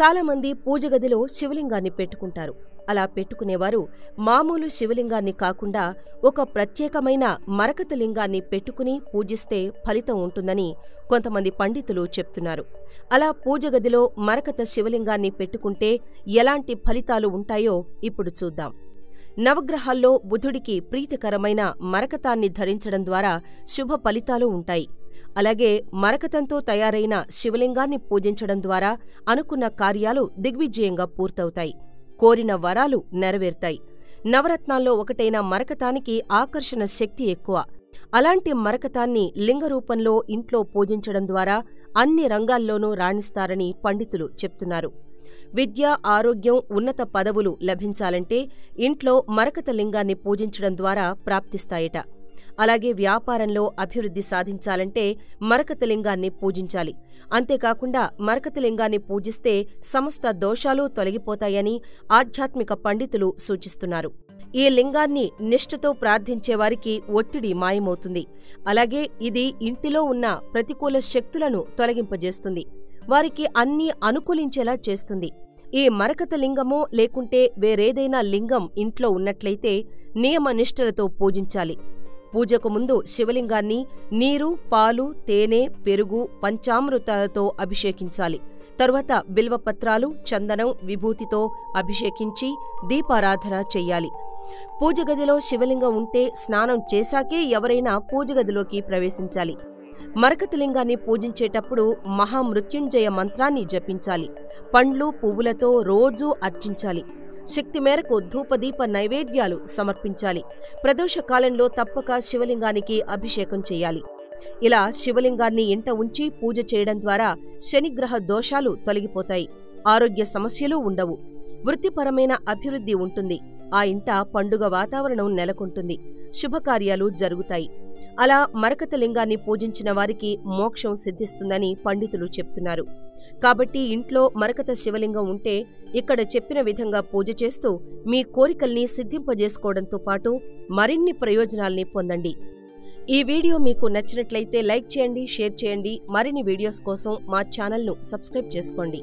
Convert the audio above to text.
చాలామంది పూజగదిలో శివలింగాన్ని పెట్టుకుంటారు. అలా పెట్టుకునేవారు మామూలు శివలింగాన్ని కాకుండా ఒక ప్రత్యేకమైన మరకత లింగాన్ని పెట్టుకుని పూజిస్తే ఫలితం ఉంటుందని కొంతమంది పండితులు చెప్తున్నారు. అలా పూజగదిలో మరకత శివలింగాన్ని పెట్టుకుంటే ఎలాంటి ఫలితాలు ఉంటాయో ఇప్పుడు చూద్దాం. నవగ్రహాల్లో బుధుడికి ప్రీతికరమైన మరకతాన్ని ధరించడం ద్వారా శుభ ఫలితాలు ఉంటాయి. అలాగే మరకతంతో తయారైన శివలింగాన్ని పూజించడం ద్వారా అనుకున్న కార్యాలు దిగ్విజయంగా పూర్తవుతాయి. కోరిన వరాలు నెరవేరుతాయి. నవరత్నాల్లో ఒకటైన మరకతానికి ఆకర్షణ శక్తి ఎక్కువ. అలాంటి మరకతాన్ని లింగ రూపంలో ఇంట్లో పూజించడం ద్వారా అన్ని రంగాల్లోనూ రాణిస్తారని పండితులు చెప్తున్నారు. విద్య ఆరోగ్యం ఉన్నత పదవులు లభించాలంటే ఇంట్లో మరకత లింగాన్ని పూజించడం ద్వారా ప్రాప్తిస్తాయట. అలాగే వ్యాపారంలో అభివృద్ధి సాధించాలంటే మరకత లింగాన్ని పూజించాలి. అంతేకాకుండా మరకతలింగాన్ని పూజిస్తే సమస్త దోషాలు తొలగిపోతాయని ఆధ్యాత్మిక పండితులు సూచిస్తున్నారు. ఈ లింగాన్ని నిష్ఠతో ప్రార్థించేవారికి ఒత్తిడి మాయమవుతుంది. అలాగే ఇది ఇంటిలో ఉన్న ప్రతికూల శక్తులను తొలగింపజేస్తుంది. వారికి అన్నీ అనుకూలించేలా చేస్తుంది. ఈ మరకత లింగమో లేకుంటే వేరేదైనా లింగం ఇంట్లో ఉన్నట్లయితే నియమనిష్టలతో పూజించాలి. పూజకు ముందు శివలింగాన్ని నీరు పాలు తేనె పెరుగు పంచామృతాలతో అభిషేకించాలి. తరువాత బిల్వపత్రాలు చందనం విభూతితో అభిషేకించి దీపారాధన చెయ్యాలి పూజగదిలో శివలింగం ఉంటే స్నానం చేశాకే ఎవరైనా పూజగదిలోకి ప్రవేశించాలి. మరకతలింగాన్ని పూజించేటప్పుడు మహామృత్యుంజయ మంత్రాన్ని జపించాలి. పండ్లు పువ్వులతో రోజూ అర్చించాలి. శక్తి మేరకు ధూపదీప నైవేద్యాలు సమర్పించాలి. ప్రదోష కాలంలో తప్పక శివలింగానికి అభిషేకం చేయాలి. ఇలా శివలింగాన్ని ఇంట ఉంచి పూజ చేయడం ద్వారా శనిగ్రహ దోషాలు తొలగిపోతాయి. ఆరోగ్య సమస్యలు ఉండవు. వృత్తిపరమైన అభివృద్ధి ఉంటుంది. ఆ ఇంట పండుగ వాతావరణం నెలకొంటుంది. శుభకార్యాలు జరుగుతాయి. అలా మరకత లింగాన్ని పూజించిన వారికి మోక్షం సిద్ధిస్తుందని పండితులు చెప్తున్నారు. కాబట్టి ఇంట్లో మరకత శివలింగం ఉంటే ఇక్కడ చెప్పిన విధంగా పూజ చేస్తూ మీ కోరికల్ని సిద్ధింపజేసుకోవడంతో పాటు మరిన్ని ప్రయోజనాల్ని పొందండి. ఈ వీడియో మీకు నచ్చినట్లయితే లైక్ చేయండి షేర్ చేయండి. మరిన్ని వీడియోస్ కోసం మా ఛానల్ను సబ్స్క్రైబ్ చేసుకోండి.